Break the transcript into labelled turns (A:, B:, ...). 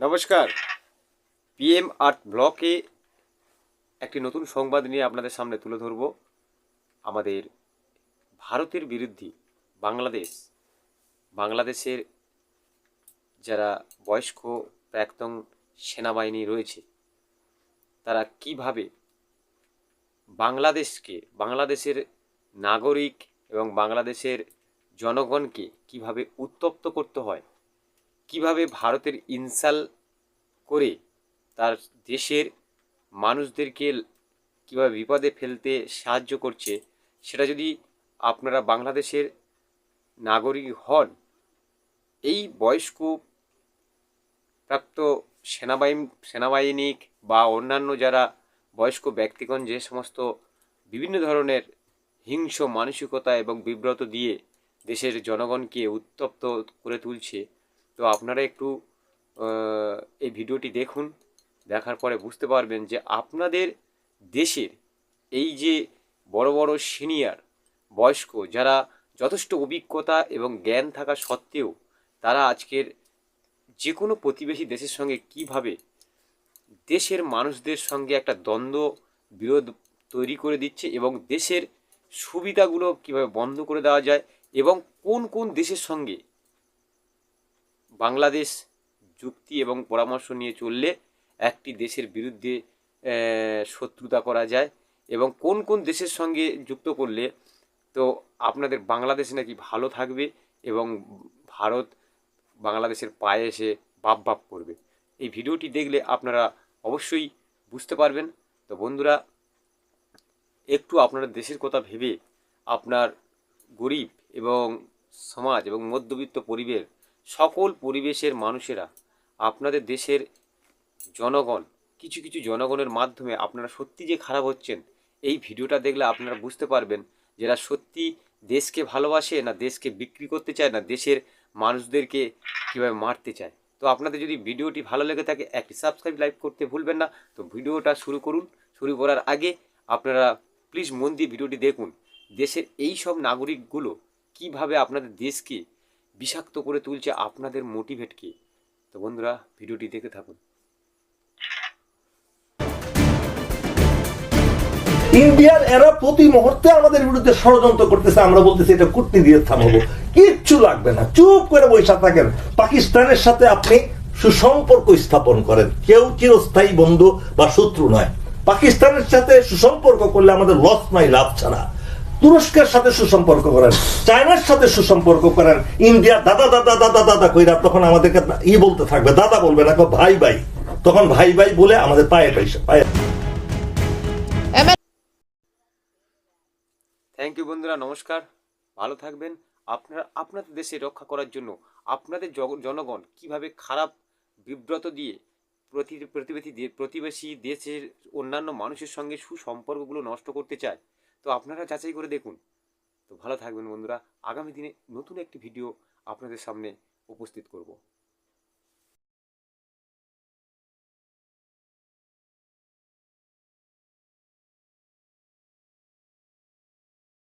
A: নমস্কার। PM art ব্লকে একটি নতুন সংবাদ নিয়ে আপনাদের সামনে তুলে ধরব। আমাদের ভারতের বিরুদ্ধে বাংলাদেশ, বাংলাদেশের যারা বয়স্ক প্রাক্তন সেনাবাহিনী রয়েছে, তারা কীভাবে বাংলাদেশকে, বাংলাদেশের নাগরিক এবং বাংলাদেশের জনগণকে কীভাবে উত্তপ্ত করতে হয় কীভাবে ভারতের ইনসাল করে তার দেশের মানুষদেরকে কীভাবে বিপদে ফেলতে সাহায্য করছে, সেটা যদি আপনারা বাংলাদেশের নাগরিক হন, এই বয়স্ক প্রাপ্ত সেনাবাহিনী সেনাবাহিনিক বা অন্যান্য যারা বয়স্ক ব্যক্তিগণ, যে সমস্ত বিভিন্ন ধরনের হিংস্র মানসিকতা এবং বিব্রত দিয়ে দেশের জনগণকে উত্তপ্ত করে তুলছে তো আপনারা একটু এই ভিডিওটি দেখুন, দেখার পরে বুঝতে পারবেন যে আপনাদের দেশের এই যে বড় বড় সিনিয়র, বয়স্ক, যারা যথেষ্ট অভিজ্ঞতা এবং জ্ঞান থাকা সত্ত্বেও তারা আজকের যে কোনো প্রতিবেশী দেশের সঙ্গে কীভাবে দেশের মানুষদের সঙ্গে একটা দ্বন্দ্ব, বিরোধ তৈরি করে দিচ্ছে এবং দেশের সুবিধাগুলো কীভাবে বন্ধ করে দেওয়া যায় এবং কোন কোন দেশের সঙ্গে বাংলাদেশ যুক্তি এবং পরামর্শ নিয়ে চললে একটি দেশের বিরুদ্ধে শত্রুতা করা যায় এবং কোন কোন দেশের সঙ্গে যুক্ত করলে তো আপনাদের বাংলাদেশ নাকি ভালো থাকবে এবং ভারত বাংলাদেশের পায়ে এসে বাপ বাপ করবে। এই ভিডিওটি দেখলে আপনারা অবশ্যই বুঝতে পারবেন। তো বন্ধুরা, একটু আপনার দেশের কথা ভেবে আপনার গরিব এবং সমাজ এবং মধ্যবিত্ত পরিবেশ সকল পরিবেশের মানুষেরা আপনাদের দেশের জনগণ, কিছু কিছু জনগণের মাধ্যমে আপনারা সত্যি যে খারাপ হচ্ছেন, এই ভিডিওটা দেখলে আপনারা বুঝতে পারবেন যারা সত্যি দেশকে ভালোবাসে না দেশকে বিক্রি করতে চায়, না দেশের মানুষদেরকে কীভাবে মারতে চায়। তো আপনাদের যদি ভিডিওটি ভালো লেগে থাকে, একটি সাবস্ক্রাইব লাইক করতে ভুলবেন না। তো ভিডিওটা শুরু করুন। শুরু করার আগে আপনারা প্লিজ মন দিয়ে ভিডিওটি দেখুন। দেশের এই সব নাগরিকগুলো কীভাবে আপনাদের দেশকে বিষাক্ত করে তুলছে আপনাদের মোটিভেটকে তো বন্ধুরা, ভিডিওটি দেখে থাকুন।
B: ইন্ডিয়ার এরা প্রতি মুহূর্তে আমাদের বিরুদ্ধে ষড়যন্ত্র করতেছে, আমরা বলতেছি এটা কুটনি দিয়ে থামাবো। কিচ্ছু লাগবে না, চুপ করে বৈশা থাকেন। পাকিস্তানের সাথে আপনি সুসম্পর্ক স্থাপন করেন। কেউ চিরস্থায়ী বন্ধু বা শত্রু নয়। পাকিস্তানের সাথে সুসম্পর্ক করলে আমাদের লস নাই, লাভ ছাড়া। তুরস্কের সাথে সুসম্পর্ক করেন, চায়নার সাথে সুসম্পর্ক করেন, ইন্ডিয়া দাদা দাদা দাদা দাদা কইরা তখন আমাদেরকে ই বলতে থাকবে, দাদা বলবে না ভাই ভাই। তখন ভাই ভাই বলে আমাদের পায়ে পয়সা, পায়ে।
A: থ্যাংক ইউ বন্ধুরা, নমস্কার। ভালো থাকবেন। আপনারা, আপনাদের দেশে রক্ষা করার জন্য আপনাদের জনগণ কীভাবে খারাপ বিব্রত দিয়ে, প্রতিবেশী দেশের অন্যান্য মানুষের সঙ্গে সুসম্পর্কগুলো নষ্ট করতে চায় তো আপনারা যাচাই করে দেখুন। তো ভালো থাকবেন বন্ধুরা। আগামী দিনে নতুন একটি ভিডিও আপনাদের সামনে উপস্থিত করব।